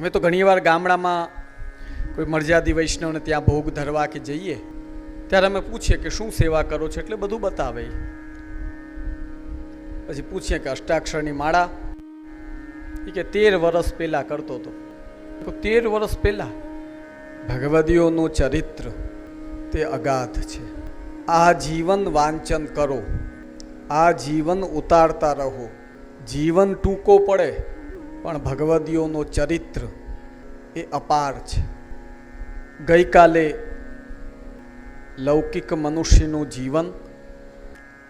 અમે તો ઘણીવાર ગામડામાં કોઈ મરજાદી વૈષ્ણવને ત્યાં ભોગ ધરવા કે જઈએ, ત્યારે અમે પૂછીએ કે શું સેવા કરો છો એટલે બધું બતાવે. પછી પૂછીએ કે અષ્ટાક્ષરની માળા એ કે તેર વર્ષ પહેલાં કરતો હતો. તેર વર્ષ પહેલાં ભગવદીઓનું ચરિત્ર તે અગાધ છે. આ જીવન વાંચન કરો, આ જીવન ઉતારતા રહો, જીવન ટૂંકો પડે પણ ભગવદીઓનો ચરિત્ર એ અપાર છે. ગઈકાલે લૌકિક મનુષ્યનું જીવન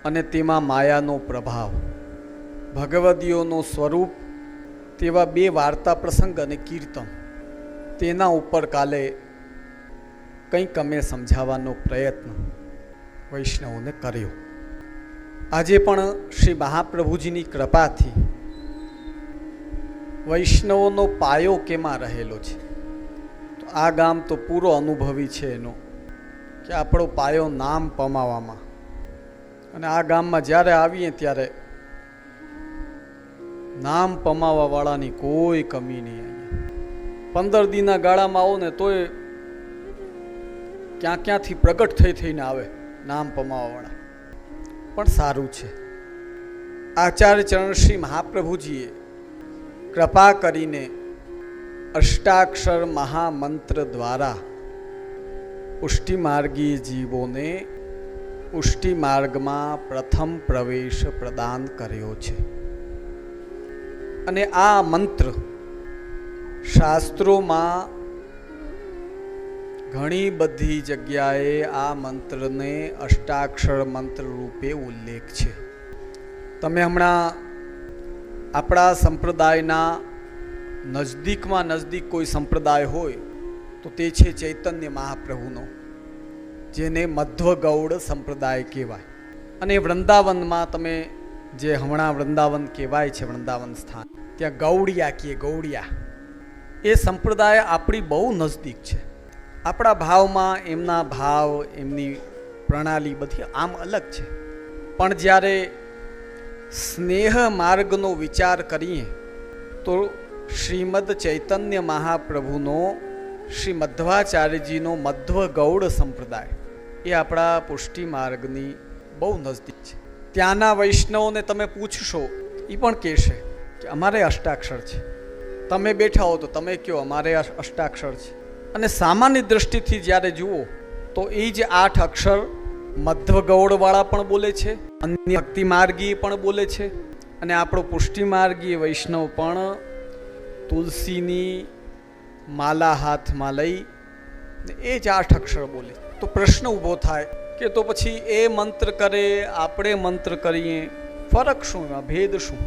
અને તેમાં માયાનો પ્રભાવ. ભગવદીઓનો સ્વરૂપ તેવા બે વાર્તા પ્રસંગ અને કીર્તન તેના ઉપર કાલે કંઈક અમે સમજાવવાનો પ્રયત્ન વૈષ્ણવોને કર્યો. આજે પણ શ્રી મહાપ્રભુજીની કૃપાથી વૈષ્ણવોનો પાયો કેમાં રહેલો છે? તો આ ગામ તો પૂરો અનુભવી છે એનો, કે આપણો પાયો નામ પમાવામાં. અને આ ગામમાં જ્યારે આવીએ ત્યારે નામ પમાવાવાળાની કોઈ કમી નહીં અહીંયા. પંદર દીના ગાળામાં આવો ને તોય ક્યાં ક્યાંથી પ્રગટ થઈ થઈને આવે નામ પમાવાવાળા. પણ સારું છે. આચાર્ય ચરણ શ્રી મહાપ્રભુજીએ કૃપા કરીને અષ્ટાક્ષર મહામંત્ર દ્વારા પુષ્ટિમાર્ગી જીવોને પુષ્ટિ માર્ગમાં પ્રથમ પ્રવેશ પ્રદાન કર્યો છે. અને આ મંત્ર શાસ્ત્રોમાં ઘણી બધી જગ્યાએ આ મંત્રને અષ્ટાક્ષર મંત્ર રૂપે ઉલ્લેખ છે. તમે હમણાં આપણા સંપ્રદાયના નજદીકમાં નજદીક કોઈ સંપ્રદાય હોય, તો તે છે ચૈતન્ય મહાપ્રભુનો, જેને મધ્વ ગૌડ સંપ્રદાય કહેવાય. અને વૃંદાવનમાં તમે જે હમણાં વૃંદાવન કહેવાય છે, વૃંદાવન સ્થાન, ત્યાં ગૌડિયા કીએ, ગૌડિયા. એ સંપ્રદાય આપણી બહુ નજદીક છે. આપણા ભાવમાં એમના ભાવ, એમની પ્રણાલી બધી આમ અલગ છે. પણ જ્યારે સ્નેહ માર્ગનો વિચાર કરીએ તો શ્રીમદ ચૈતન્ય મહાપ્રભુનો શ્રી મધ્વાચાર્યજીનો મધ્વ ગૌડ સંપ્રદાય એ આપણા પુષ્ટિ માર્ગની બહુ નજદીક છે. ત્યાંના વૈષ્ણવને તમે પૂછશો એ પણ કહેશે કે અમારે અષ્ટાક્ષર છે. તમે બેઠા હો તો તમે કહો અમારે અષ- અષ્ટાક્ષર છે. અને સામાન્ય દ્રષ્ટિથી જ્યારે જુઓ તો એ જ આઠ અક્ષર મધ્વ ગૌડવાળા પણ બોલે છે, અન્ય ભક્તિ માર્ગી પણ બોલે છે અને આપણો પુષ્ટિ માર્ગી વૈષ્ણવ પણ તુલસીની માલા હાથમાં લઈ એ જ આઠ અક્ષર બોલે. તો પ્રશ્ન ઊભો થાય કે તો પછી એ મંત્ર કરે, આપણે મંત્ર કરીએ, ફરક શું, એમાં ભેદ શું?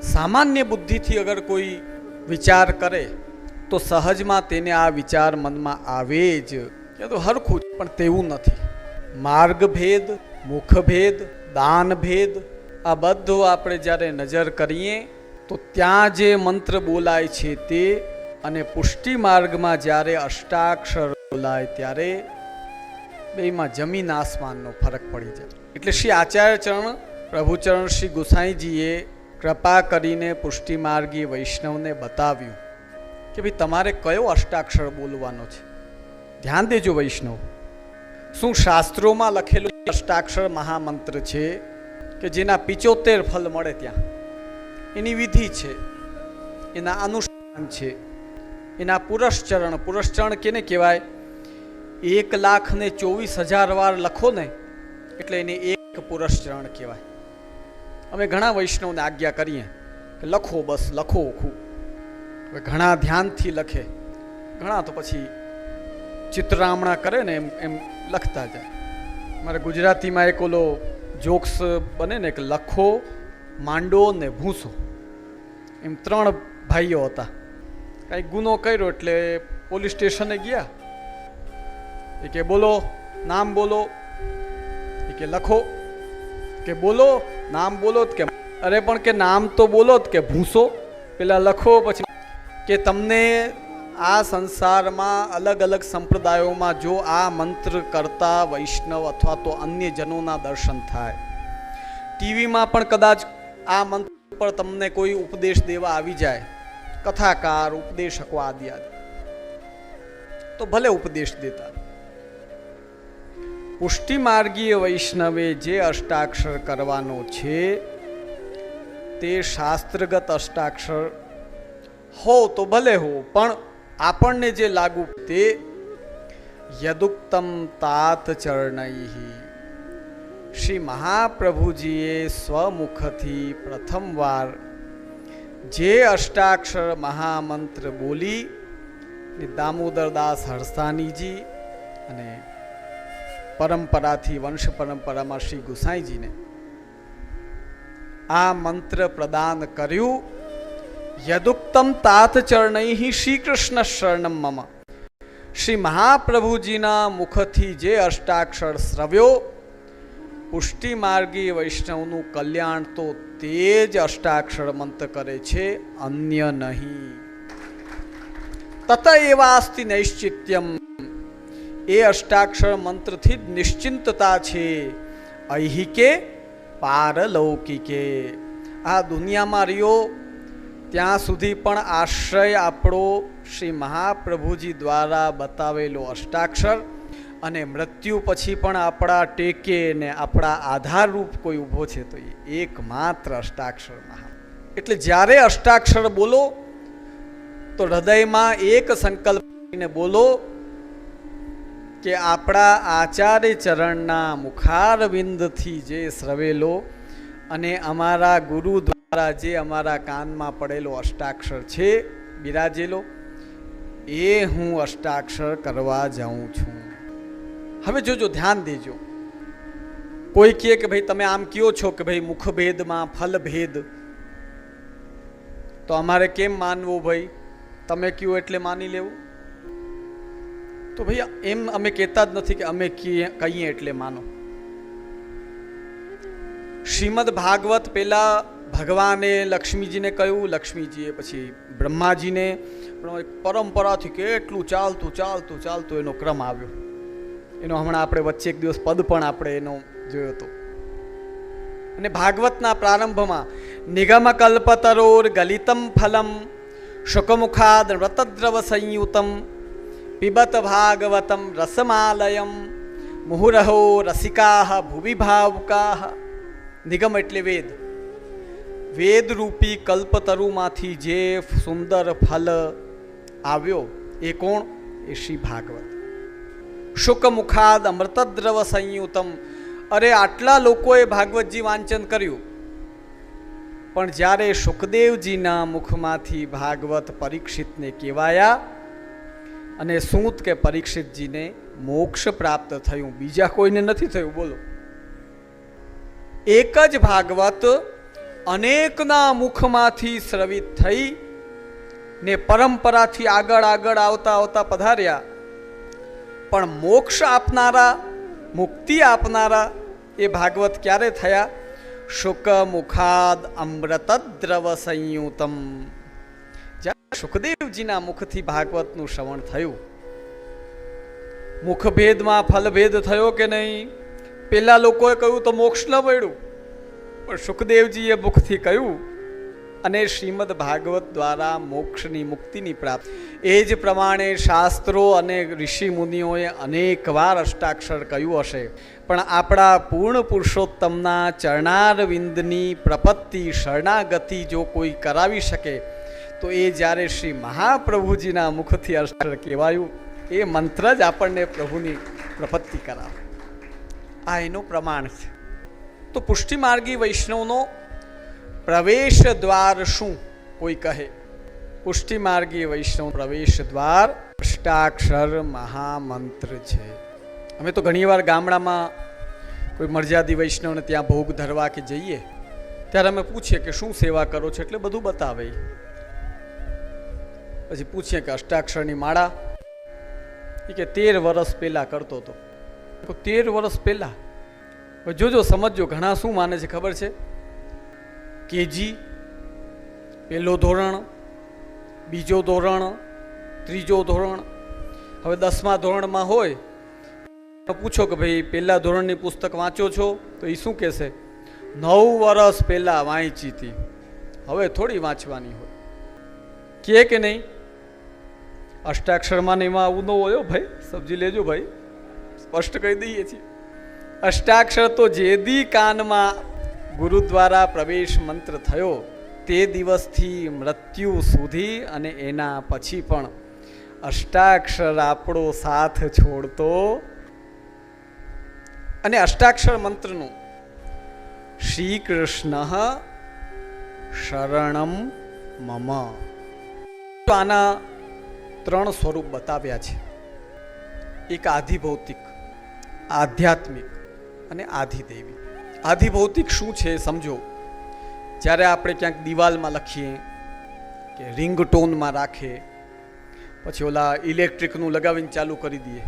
સામાન્ય બુદ્ધિથી અગર કોઈ વિચાર કરે, તો સહજમાં તેને આ વિચાર મનમાં આવે જ. કે તો હરખું પણ તેવું નથી. માર્ગ મુખભેદ મુખ ભેદ દાન ભેદ આ બધું આપણે જ્યારે નજર કરીએ, તો ત્યાં જે મંત્ર બોલાય છે તે અને પુષ્ટિ માર્ગમાં જ્યારે અષ્ટાક્ષર બોલાય ત્યારે બેમાં જમીન આસમાનનો ફરક પડી જાય. એટલે શ્રી આચાર્ય ચરણ પ્રભુચરણ શ્રી ગુસાઈજીએ કૃપા કરીને પુષ્ટિ માર્ગી વૈષ્ણવને બતાવ્યું કે ભાઈ તમારે કયો અષ્ટાક્ષર બોલવાનો છે? ધ્યાન દેજો વૈષ્ણવ. શું શાસ્ત્રોમાં લખેલું અષ્ટાક્ષર મહામંત્ર છે કે જેના પિચોતેર ફલ મળે ત્યાં. એની વિધિ છે. એના અનુષ્ઠાન છે. એના પુરસ્ચરણ. પુરશ્ચરણ કેને કહેવાય? એક લાખ ને ચોવીસ હજાર વાર લખો ને, એટલે એને એક પુરસ્ચરણ કહેવાય. અમે ઘણા વૈષ્ણવને આજ્ઞા કરીએ કે લખો બસ, લખો ખૂબ હવે ઘણા ધ્યાનથી લખે. ઘણા તો પછી ચિત્રામણા કરે ને એમ એમ લખતા જાય. મારે ગુજરાતીમાં એક ઓલો જોક્સ બને ને કે લખો, માંડો ને ભૂસો. એમ ત્રણ ભાઈઓ હતા. કાંઈક ગુનો કર્યો એટલે પોલીસ સ્ટેશને ગયા. એ કે બોલો, નામ બોલો. એ કે લખો. કે બોલો, નામ બોલો કે અરે પણ કે નામ તો બોલો કે ભૂસો. પેલા લખો પછી કે તમને આ સંસારમાં અલગ અલગ સંપ્રદાયોમાં જો આ મંત્ર કરતા વૈષ્ણવ અથવા તો અન્ય જનોના દર્શન થાય. ટીવીમાં પણ કદાચ આ મંત્ર પર તમને કોઈ ઉપદેશ દેવા આવી જાય. કથાકાર, ઉપદેશકો આદિ આદિ. તો ભલે ઉપદેશ દેતા. પુષ્ટિમાર્ગીય વૈષ્ણવે જે અષ્ટાક્ષર કરવાનો છે, તે શાસ્ત્રગત અષ્ટાક્ષર હો તો ભલે હો, પણ આપણને જે લાગુ તે યદુક્તમ તાત ચરણૈ. શ્રી મહાપ્રભુજીએ સ્વમુખથી પ્રથમવાર જે અષ્ટાક્ષર મહામંત્ર બોલી, ને દામોદરદાસ હરસાનીજી અને પરંપરાથી વંશ પરંપરામાં શ્રી ગુસાઈજીને આ મંત્ર પ્રદાન કર્યું. યદુક્તમ તાથ ચરણૈ શ્રી કૃષ્ણ શરણમ મમ શ્રી મહાપ્રભુજીના મુખથી જે અષ્ટાક્ષર શ્રવ્યો પુષ્ટિ માર્ગી વૈષ્ણવનું કલ્યાણ તો તે જ અષ્ટાક્ષર મંત કરે છે અન્ય નહીં તત એવાસ્તિ નૈશ્ચિત્યમ એ અષ્ટાક્ષર મંત્રથી જ નિશ્ચિંતતા છે ઐહિકે પારલૌકિકે આ દુનિયામાં રહ્યો ત્યાં સુધી પણ આશ્રય આપણો શ્રી મહાપ્રભુજી દ્વારા બતાવેલો અષ્ટાક્ષર અને મૃત્યુ પછી પણ આપણા ટેકે ને આપણા આધારરૂપ કોઈ ઊભો છે તો એ એકમાત્ર અષ્ટાક્ષર મહા. એટલે જ્યારે અષ્ટાક્ષર બોલો, તો હૃદયમાં એક સંકલ્પ કરીને બોલો કે આપણા આચાર્ય ચરણના મુખારવિંદથી જે શ્રવેલો અને અમારા ગુરુ દ્વારા જે અમારા કાનમાં પડેલો અષ્ટાક્ષર છે, બિરાજેલો, એ હું અષ્ટાક્ષર કરવા જાઉં છું. હવે જોજો, ધ્યાન દેજો. કોઈ કહે કે ભાઈ, તમે આમ કયો છો કે ભાઈ, મુખભેદમાં, ફલભેદ? તો અમારે કેમ માનવું ભાઈ? તમે કયો એટલે માની લેવું? તો ભાઈ, એમ અમે કહેતા જ નથી કે અમે કહીએ એટલે માનો. શ્રીમદ ભાગવત પેલા ભગવાને લક્ષ્મીજીને કહ્યું, લક્ષ્મીજીએ પછી બ્રહ્માજીને, પણ પરંપરાથી કેટલું ચાલતું ચાલતું ચાલતું એનો ક્રમ આવ્યો. એનો હમણાં આપણે વચ્ચે એક દિવસ પદ પણ આપણે એનો જોયો હતો. અને ભાગવતના પ્રારંભમાં નિગમ કલ્પતરોર ગલિતમ ફલમ, શુકમુખાદ વ્રતદ્રવ સંયુતમ, પિબત ભાગવતમ રસમાલયમ, મુહુરહો રસિકાહ ભુવિભાવુકાહ નિગમ એટલે વેદ. વેદ રૂપી કલ્પતરુમાંથી જે સુંદર ફલ આવ્યો, એ કોણ? એ શ્રી ભાગવત. શુકમુખાદ અમૃતદ્રવ સંયુતમ. અરે, આટલા લોકોએ ભાગવતજી વાંચન કર્યું. પણ જ્યારે સુખદેવજીના મુખમાંથી ભાગવત પરીક્ષિતને કહેવાયા અને સૂત કે પરીક્ષિતજીને મોક્ષ પ્રાપ્ત થયું, બીજા કોઈને નથી થયું, બોલો. એક જ ભાગવત અનેકના મુખમાંથી શ્રવિત થઈ ને પરંપરાથી આગળ આગળ આવતા આવતા પધાર્યા. પણ મોક્ષ આપનારા, મુક્તિ આપનારા એ ભાગવત ક્યારે થયા? શુક મુખાદ અમૃતદ્રવ સંયુતમ. જ્યારે સુખદેવજીના મુખથી ભાગવતનું શ્રવણ થયું. મુખભેદમાં ફલભેદ થયો કે નહીં? પેલા લોકોએ કહ્યું તો મોક્ષ ન મળ્યું. પણ સુખદેવજીએ મુખથી કહ્યું, અને શ્રીમદ ભાગવત દ્વારા મોક્ષની મુક્તિની પ્રાપ્તિ. એ જ પ્રમાણે શાસ્ત્રો અને ઋષિ મુનિઓએ અનેક વાર અષ્ટાક્ષર કહ્યું હશે. પણ આપણા પૂર્ણ પુરુષોત્તમના ચરણારવિંદની પ્રપત્તિ, શરણાગતિ જો કોઈ કરાવી શકે, તો એ જ્યારે શ્રી મહાપ્રભુજીના મુખથી અક્ષર કહેવાયું, એ મંત્ર જ આપણને પ્રભુની પ્રપત્તિ કરાવે. આ એનું પ્રમાણ છે. તો પુષ્ટિમાર્ગી વૈષ્ણવનો પ્રવેશ દ્વાર શું? કોઈ કહે. પુષ્ટિમાર્ગી વૈષ્ણવ પ્રવેશ દ્વાર અષ્ટાક્ષર મહામંત્ર છે. અમે તો ઘણીવાર ગામડામાં કોઈ મર્યાદી વૈષ્ણવને ત્યાં ભોગ ધરવા કે જઈએ, ત્યારે અમે પૂછીએ કે શું સેવા કરો છો એટલે બધું બતાવે. પછી પૂછીએ કે અષ્ટાક્ષરની માળા એ કે તેર વર્ષ પહેલા કરતો હતો. તેર વર્ષ પહેલા જોજો, સમજજો, ઘણા શું માને છે, ખબર છે? કેજી પહેલો ધોરણ, બીજો ધોરણ, ત્રીજો ધોરણ. હવે દસમા ધોરણમાં હોય પૂછો કે ભાઈ પહેલા ધોરણની પુસ્તક વાંચો છો? તો એ શું કહેશે? નવ વર્ષ પહેલાં વાંચી હતી. હવે થોડી વાંચવાની હોય. કે કે નહીં? અષ્ટાક્ષરમાં ને એમાં આવું ન હોય ભાઈ. સમજી લેજો ભાઈ. સ્પષ્ટ કહી દઈએ છીએ. અષ્ટાક્ષર તો જે દી કાનમાં ગુરુ દ્વારા પ્રવેશ મંત્ર થયો, તે દિવસથી મૃત્યુ સુધી અને એના પછી પણ. અષ્ટાક્ષર આપણો સાથ છોડતો. અને અષ્ટાક્ષર મંત્રનું શ્રી કૃષ્ણ શરણમ મમ. આના ત્રણ સ્વરૂપ બતાવ્યા છે. એક આધિભૌતિક, આધ્યાત્મિક અને આધિદેવી. આધિભૌતિક શું છે સમજો? જ્યારે આપણે ક્યાંક દિવાલમાં લખીએ કે રિંગટોનમાં રાખીએ પછી ઓલા ઇલેક્ટ્રિકનું લગાવીને ચાલુ કરી દઈએ,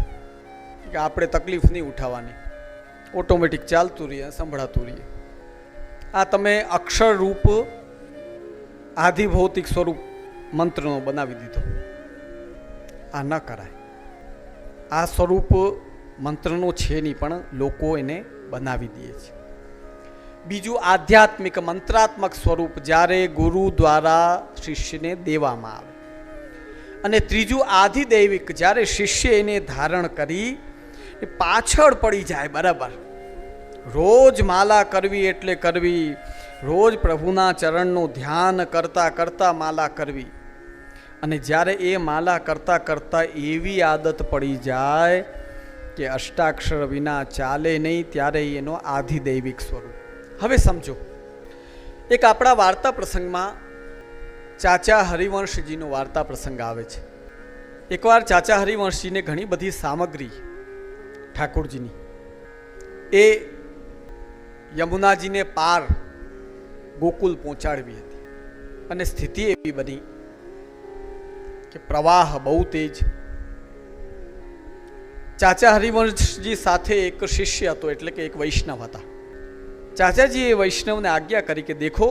કે આપણે તકલીફ નહીં ઉઠાવવાની. ઓટોમેટિક ચાલતું રહીએ સંભળાતું રહીએ આ તમે અક્ષરરૂપ આધિભૌતિક સ્વરૂપ મંત્રનો બનાવી દીધો. આ ન કરાય. આ સ્વરૂપ મંત્રનો છે નહીં, પણ લોકો એને બનાવી દઈએ છીએ. બીજું આધ્યાત્મિક મંત્રાત્મક સ્વરૂપ જ્યારે ગુરુ દ્વારા શિષ્યને દેવામાં આવે. અને ત્રીજું આધિદૈવિક જ્યારે શિષ્ય એને ધારણ કરી, એ પાછળ પડી જાય, બરાબર. રોજ માલા કરવી એટલે કરવી, રોજ પ્રભુના ચરણનું ધ્યાન કરતાં કરતાં માલા કરવી. અને જ્યારે એ માલા કરતાં કરતાં એવી આદત પડી જાય કે અષ્ટાક્ષર વિના ચાલે નહીં ત્યારે એનો આધિદૈવિક સ્વરૂપ. હવે સમજો, એક આપણા વાર્તા પ્રસંગમાં ચાચા હરિવંશજીનો વાર્તા પ્રસંગ આવે છે. એકવાર ચાચા હરિવંશજીને ઘણી બધી સામગ્રી ઠાકોરજીની. એ યમુનાજીને પાર ગોકુલ પહોંચાડવી હતી. અને સ્થિતિ એવી બની કે પ્રવાહ બહુ તેજ ચાચા હરિવંશજી સાથે એક શિષ્ય હતો એટલે કે એક વૈષ્ણવ હતા ચાચાજી એ વૈષ્ણવને આજ્ઞા કરી કે દેખો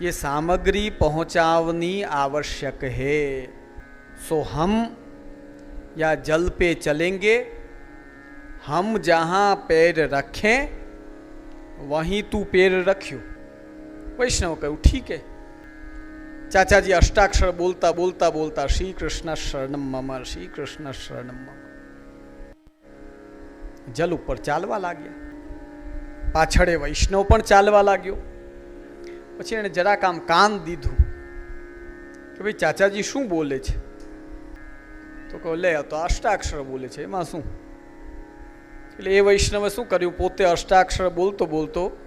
ये सामग्री पहुंचावनी आवश्यक है सो हम या जल पे चलेंगे हम जहाँ पैर रखें वहीं तू पैर रखियो वैष्णव કહ્યું ઠીક હે ચાચાજી અષ્ટાક્ષર બોલતા બોલતા બોલતા શ્રી કૃષ્ણ શરણમ મમ શ્રી કૃષ્ણ શરણમ મમ જલ ઉપર ચાલવા લાગ્યા. પાછળ એ વૈષ્ણવ પણ ચાલવા લાગ્યો. પછી એણે જરાક આમ કાન દીધું કે ભાઈ, ચાચાજી, શું બોલે છે? તો કહો, લે તો અષ્ટાક્ષર બોલે છે. એમાં શું? એટલે એ વૈષ્ણવે શું કર્યું? પોતે અષ્ટાક્ષર બોલતો બોલતો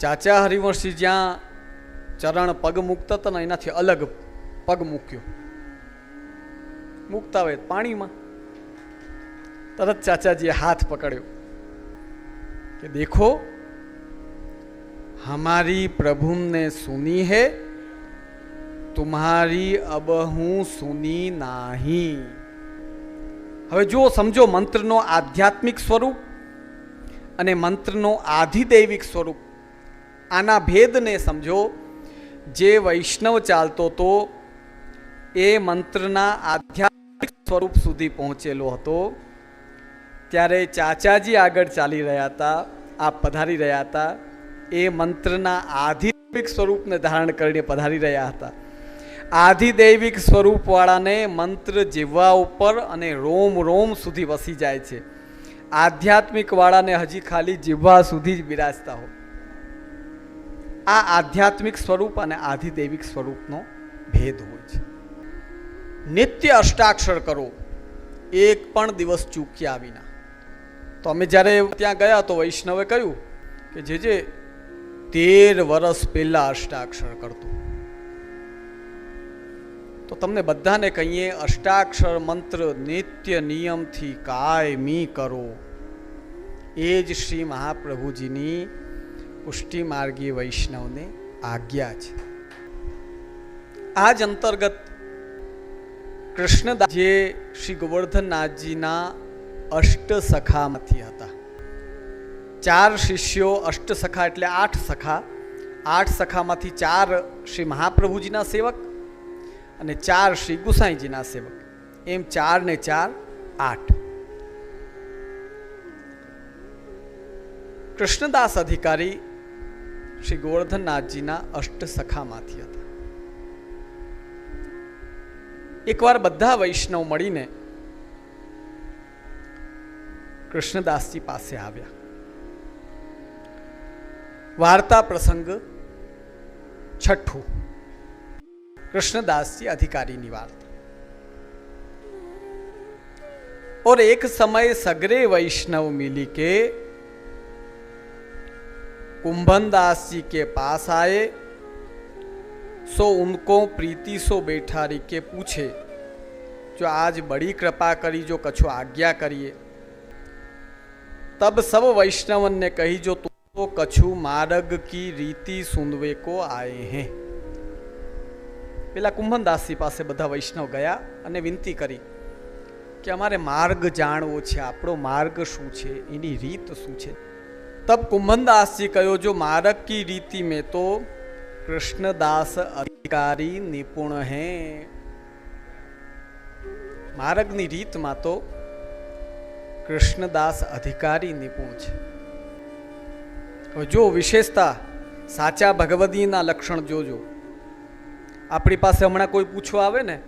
ચાચા હરિવંશી જ્યાં ચરણ પગ મૂકતા હતા ને, એનાથી અલગ પગ મૂક્યો. મૂકતા હોય પાણીમાં. તરત ચાચાજીએ હાથ પકડ્યો કે દેખો, હમારી પ્રભુમને સુની હે, તુમ્હારી અબ હું સુની નાહી. હવે જો સમજો, મંત્રનો આધ્યાત્મિક સ્વરૂપ અને મંત્રનો આધિદૈવિક સ્વરૂપ. આના ભેદને સમજો, જે વૈષ્ણવ ચાલતો તો, એ મંત્રના આધ્યાત્મિક સ્વરૂપ સુધી પહોંચેલો હતો. ત્યારે ચાચાજી આગળ ચાલી રહ્યા હતા આ પધારી રહ્યા હતા. એ મંત્રના આધિદૈવિક સ્વરૂપને ધારણ કરીને પધારી રહ્યા હતા. આધિદૈવિક સ્વરૂપવાળાને મંત્ર જીવવા ઉપર અને રોમ રોમ સુધી વસી જાય છે. આધ્યાત્મિકવાળાને હજી ખાલી જીવવા સુધી જ બિરાજતા હોય. આ આધ્યાત્મિક સ્વરૂપ અને આધિદૈવિક સ્વરૂપનો ભેદ હોય છે. નિત્ય અષ્ટાક્ષર કરો. એક પણ દિવસ ચૂક્યા વિના. તો અમે જ્યારે ત્યાં ગયા તો વૈષ્ણવે કહ્યું કે જે જે તેર વર્ષ પહેલા અષ્ટાક્ષર કરતો. તો તમને બધાને કહીએ, અષ્ટાક્ષર મંત્ર નિત્ય નિયમથી કાયમી કરો. એ જ શ્રી મહાપ્રભુજીની પુષ્ટિ માર્ગી વૈષ્ણવને આજ્ઞા છે. આ જ અંતર્ગત કૃષ્ણદાસ જે શ્રી ગોવર્ધનનાથજીના અષ્ટ સખામાંથી હતા. ચાર શિષ્યો અષ્ટ સખા એટલે આઠ સખા. આઠ સખામાંથી ચાર શ્રી મહાપ્રભુજીના સેવક અને ચાર શ્રી ગુસાઈજીના સેવક. એમ ચાર ને ચાર આઠ. કૃષ્ણદાસ અધિકારી શ્રી ગોવર્ધનનાથજીના અષ્ટ સખામાંથી હતા. એકવાર બધા વૈષ્ણવ મળીને કૃષ્ણદાસજી પાસે આવ્યા વાર્તા પ્રસંગ છઠ્ઠું कृष्णदास जी अधिकारी ની વાર્તા और एक समय सगरे वैष्णव मिली के कुंभन दास जी के पास आए सो उनको प्रीति सो बैठारी के पूछे जो आज बड़ी कृपा करी जो कछु आज्ञा करिए તબ સબ વૈષ્ણવનને કહી જો તું તો કછુ માર્ગ કી રીતિ સુંદવે કો આયે હે પેલા કુંભનદાસજી પાસે બધા વૈષ્ણવ ગયા અને વિનંતી કરી કે અમારે માર્ગ જાણવો છે, આપણો માર્ગ શું છે, એની રીત શું છે? તબ કુંભનદાસજી કહ્યો, જો માર્ગ કી રીતિ મેં તો કૃષ્ણદાસ અધિકારી નિપુણ હે. માર્ગની રીતમાં તો કૃષ્ણદાસ અધિકારી નિપુણ છે જો વિશેષતા સાચા ભગવદીના લક્ષણ જોજો. આપણી પાસે હમણાં કોઈ પૂછવા આવે ને,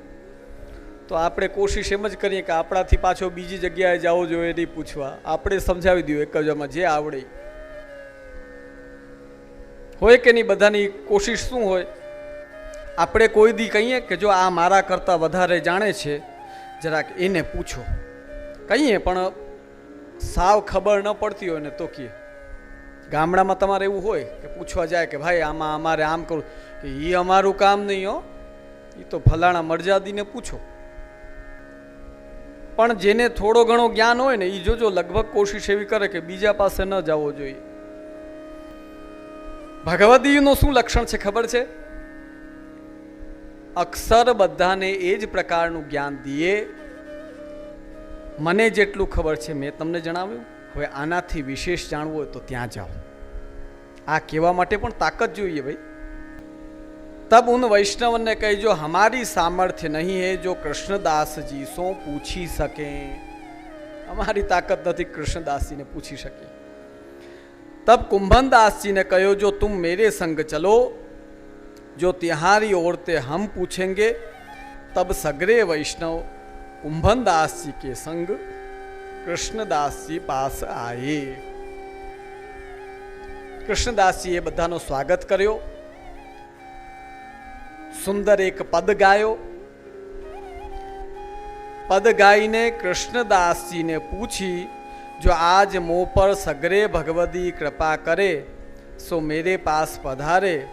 તો આપણે કોશિશ એમ જ કરીએ કે આપણાથી પાછો બીજી જગ્યાએ જવો જોઈએ નહીં પૂછવા. આપણે સમજાવી દઈએ એક જ જે આવડે. હોય કે નહીં, બધાની કોશિશ શું હોય? આપણે કોઈ દી કહીએ કે જો આ મારા કરતાં વધારે જાણે છે, જરાક એને પૂછો. કહીએ, પણ સાવ ખબર ન પડતી હોય ને તો કીએ. ગામડામાં તમારે એવું હોય કે પૂછવા જાય કે ભાઈ, આમાં અમારે આમ કરવું. કે એ અમારું કામ નહીં હો. એ તો ફલાણા મરજાદીને પૂછો. પણ જેને થોડો ઘણો જ્ઞાન હોય ને એ જોજો લગભગ કોશિશ એવી કરે કે બીજા પાસે ન જવો જોઈએ. ભગવદીનું શું લક્ષણ છે ખબર છે? અક્ષર બધાને એ જ પ્રકારનું જ્ઞાન દઈએ મને જેટલું ખબર છે મેં તમને જણાવ્યું હવે આનાથી વિશેષ જાણવું હોય તો ત્યાં જાઓ આ કહેવા માટે પણ તાકાત જોઈએ ભાઈ तब उन वैष्णव ने कही जो हमारी सामर्थ्य नहीं है जो कृष्णदास जी सो पूछी सके हमारी ताकत નથી કૃષ્ણદાસજીને પૂછી શકી तब कुंभन दास जी ने कहो जो तुम मेरे संग चलो जो तिहारी औरते हम पूछेंगे तब सगरे वैष्णव कुंभन दास जी के संग કૃષ્ણદાસ જી પાસ આયે કૃષ્ણદાસજીએ બધાનો સ્વાગત કર્યો સુંદર એક પદ ગાયો પદ ગાઈને કૃષ્ણદાસજીને પૂછી જો આજ મોં પર સગરે ભગવદી કૃપા કરે સો મેરે પાસ પધારે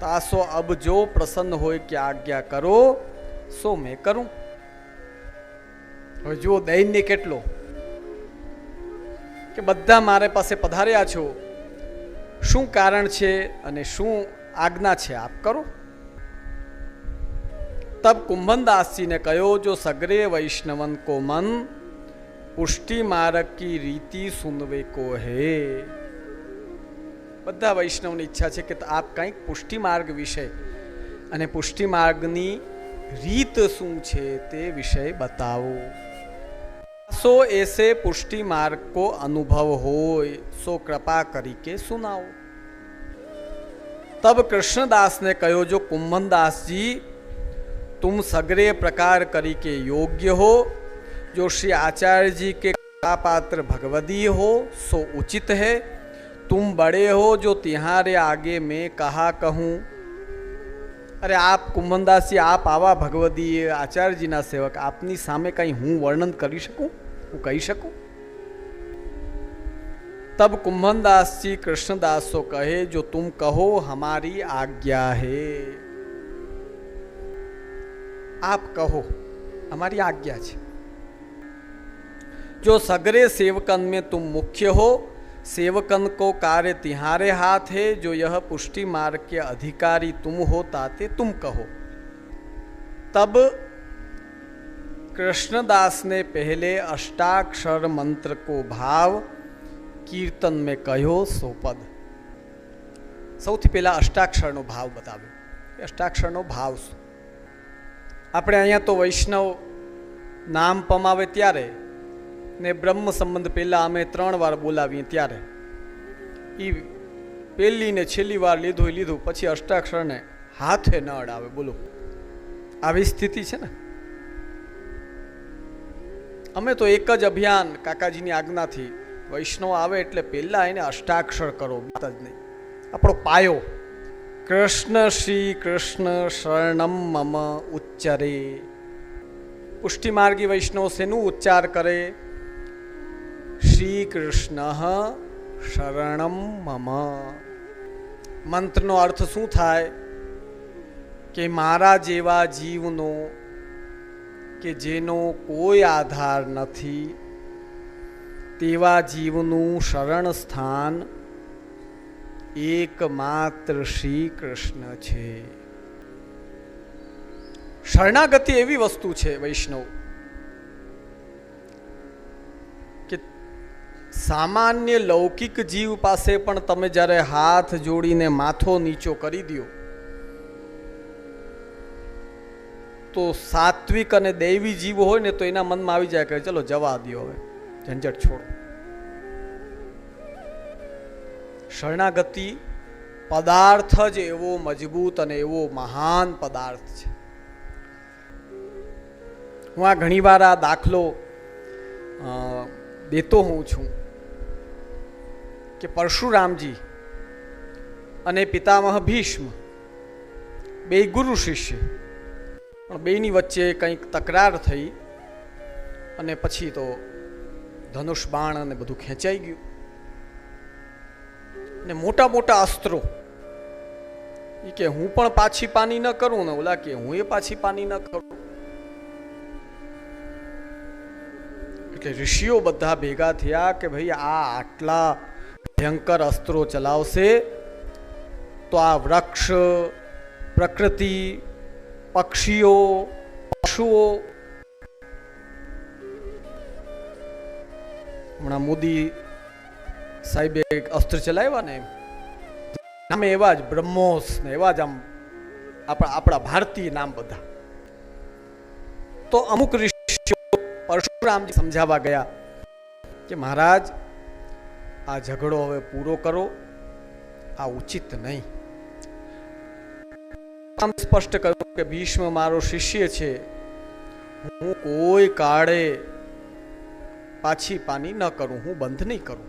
તાસો અબ જો પ્રસન્ન હોય કે આજ્ઞા કરો સો મેં કરું હવે જુઓ દૈન્ય કેટલો. કે બધા મારે પાસે પધાર્યા છો. શું કારણ છે અને શું આજ્ઞા છે? આપ કરો. તબ કુંભનદાસજીને કહ્યો, જો સગરે વૈષ્ણવન કો મન, પુષ્ટિ મારક કી રીતિ સુનવે કો હે. બધા વૈષ્ણવની ઈચ્છા છે કે આપ કંઈક પુષ્ટિ માર્ગ વિશે અને પુષ્ટિ માર્ગની રીત શું છે તે વિષય બતાવો. સો એસે પુષ્ટિ માર્ગ કો અનુભવ હોય સો કૃપા કરી કે સુનાઓ તબ કૃષ્ણદાસ ને કહ્યો જો કુંભનદાસ જી तुम सगरे प्रकार करी के योग्य हो जो श्री आचार्य जी के पात्र भगवदी हो सो उचित है तुम बड़े हो जो तिहारे आगे मैं कहा कहूँ અરે આપ કુંભનદાસજી આપ આવા ભગવદી આચાર્યજીના સેવક આપની સામે કંઈ હું વર્ણન કરી શકું હું કહી શકું તબ કુંભનદાસજી કૃષ્ણદાસો કહે જો તુમ કહો હમારી આજ્ઞા હે आप कहो हमारी आज्ञा है जो सगरे सेवकन में तुम मुख्य हो सेवकन को कार्य तिहारे हाथ है जो यह पुष्टि मार्ग के अधिकारी तुम हो ताते तुम कहो तब कृष्णदास ने पहले अष्टाक्षर मंत्र को भाव कीर्तन में कहो सोपद સૌથી પહેલા અષ્ટાક્ષરનો ભાવ બતાવ્યો અષ્ટાક્ષરનો ભાવ શું આપણે અહીંયા તો વૈષ્ણવ નામ પમાવે ત્યારે ને બ્રહ્મ સંબંધ પહેલાં અમે ત્રણ વાર બોલાવીએ ત્યારે એ પહેલી ને છેલ્લી વાર લીધું એ લીધું પછી અષ્ટાક્ષરને હાથે ન અડાવે બોલો આવી સ્થિતિ છે ને અમે તો એક જ અભિયાન કાકાજીની આજ્ઞાથી. વૈષ્ણવ આવે એટલે પહેલાં એને અષ્ટાક્ષર કરો જ નહીં. આપણો પાયો. કૃષ્ણ શ્રી કૃષ્ણ શરણમ મમ ઉચ્ચરે. પુષ્ટિમાર્ગી વૈષ્ણવ શેનું ઉચ્ચાર કરે? શ્રી કૃષ્ણ શરણમ મમ. મંત્રનો અર્થ શું થાય? કે મારા જેવા જીવનો કે જેનો કોઈ આધાર નથી, તેવા જીવનું શરણ સ્થાન એકમાત્ર શ્રી કૃષ્ણ છે. શરણાગતિ એવી વસ્તુ છે, વૈષ્ણવ, કે સામાન્ય લૌકિક જીવ પાસે પણ તમે જ્યારે હાથ જોડીને માથો નીચો કરી દો તો સાત્વિક અને દૈવી જીવ હોય ને તો એના મનમાં આવી જાય કે ચલો જવા દો હવે. ઝંઝટ છોડો. શરણાગતિ પદાર્થ જ એવો મજબૂત અને એવો મહાન પદાર્થ છે. હું આ ઘણીવાર આ દાખલો દેતો હું છું કે પરશુરામજી અને પિતામહ ભીષ્મ, બે ગુરુ શિષ્ય પણ બેની વચ્ચે કંઈક તકરાર થઈ અને પછી તો ધનુષ બાણ અને બધું ખેંચાઈ ગયું. ને મોટા મોટા અસ્ત્રો. એ કે હું પણ પાછી પાની ન કરું ને ઓલા કે હું એ પાછી પાની ન કરું. એટલે ઋષિઓ બધા ભેગા થયા કે ભાઈ આ આટલા ભયંકર અસ્ત્રો ચલાવશે તો આ વૃક્ષ પ્રકૃતિ પક્ષીઓ, પશુઓ. હમણાં મોદી સાહેબે એક અસ્ત્ર ચલાવ્યા ને નામે એવા જ બ્રહ્મોસ ને એવા જ આમ આપણા આપણા ભારતીય નામ બધા. તો અમુક ઋષિઓ પરશુરામજી સમજાવવા ગયા કે મહારાજ, આ ઝઘડો હવે પૂરો કરો. આ ઉચિત નહીં. આમ સ્પષ્ટ કર્યું કે ભીષ્મ મારો શિષ્ય છે. હું કોઈ કાળે પાછી પાની ન કરું, હું બંધ નહીં કરું.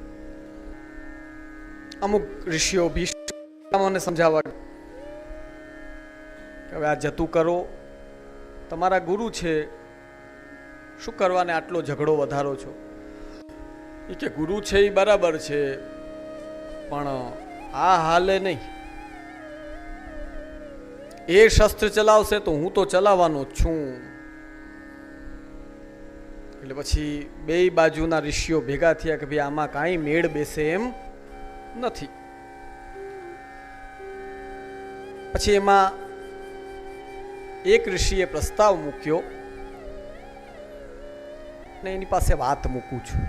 અમુક ઋષિઓ ભીષ્મને સમજાવવા કે હવે આ જતું કરો. તમારા ગુરુ છે. શું કરવાને આટલો ઝઘડો વધારો છો? એ કે ગુરુ છે એ બરાબર છે, પણ આ હાલે નહીં. એ શસ્ત્ર ચલાવશે તો હું તો ચલાવવાનો જ છું. એટલે પછી બે બાજુના ઋષિઓ ભેગા થયા કે ભાઈ આમાં કાંઈ મેળ બેસે એમ નથી. પછી એમાં એક ઋષિએ પ્રસ્તાવ મૂક્યો ને એની પાસે વાત મૂકું છું.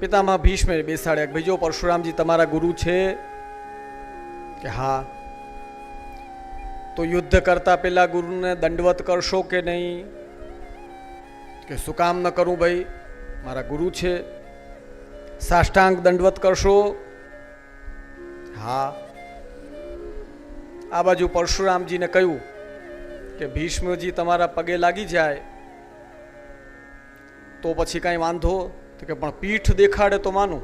પિતામાં ભીષ્મે બેસાડ્યા કે ભાઈ જો પરશુરામજી તમારા ગુરુ છે કે હા તો યુદ્ધ કરતા પેલા ગુરુને દંડવત કરશો કે નહીં? કે શું કામ ન કરું ભાઈ? મારા ગુરુ છે. સાષ્ટાંગ દંડવત કરશો? હા. આ બાજુ પરશુરામજીને કહ્યું કે ભીષ્મજી તમારા પગે લાગી જાય. તો પછી કાંઈ વાંધો? તો કે પણ પીઠ દેખાડે તો માનું.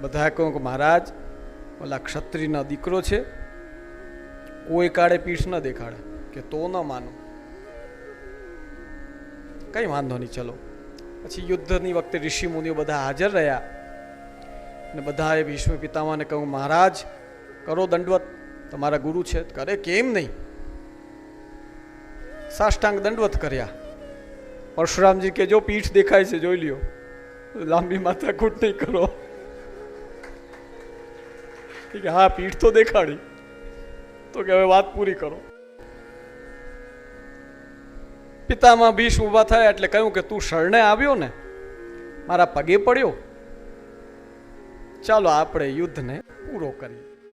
બધા કહ્યું કે મહારાજ, ઓલા ક્ષત્રિયનો દીકરો છે. કોઈ કાળે પીઠ ન દેખાડે, કે તો ન માનું. કઈ વાંધો નહીં, ચલો. પછી યુદ્ધની વખતે ઋષિ મુનિઓ બધા હાજર રહ્યા. ને બધાએ ભીષ્મ પિતામાને કહ્યું, મહારાજ, કરો દંડવત. તમારા ગુરુ છે, કરે કેમ નહીં? સાષ્ટાંગ દંડવત કર્યા. પરશુરામજી કે, જો પીઠ દેખાય છે, જોઈ લ્યો. લાંબી માથાકૂટ નહીં કરો. હા, પીઠ તો દેખાડી. તો કે હવે વાત પૂરી કરો. પિતામાં ભીષ ઊભા થયા એટલે કહ્યું કે તું શરણે આવ્યો ને, મારા પગે પડ્યો. ચાલો આપણે યુદ્ધને પૂરો કરીએ.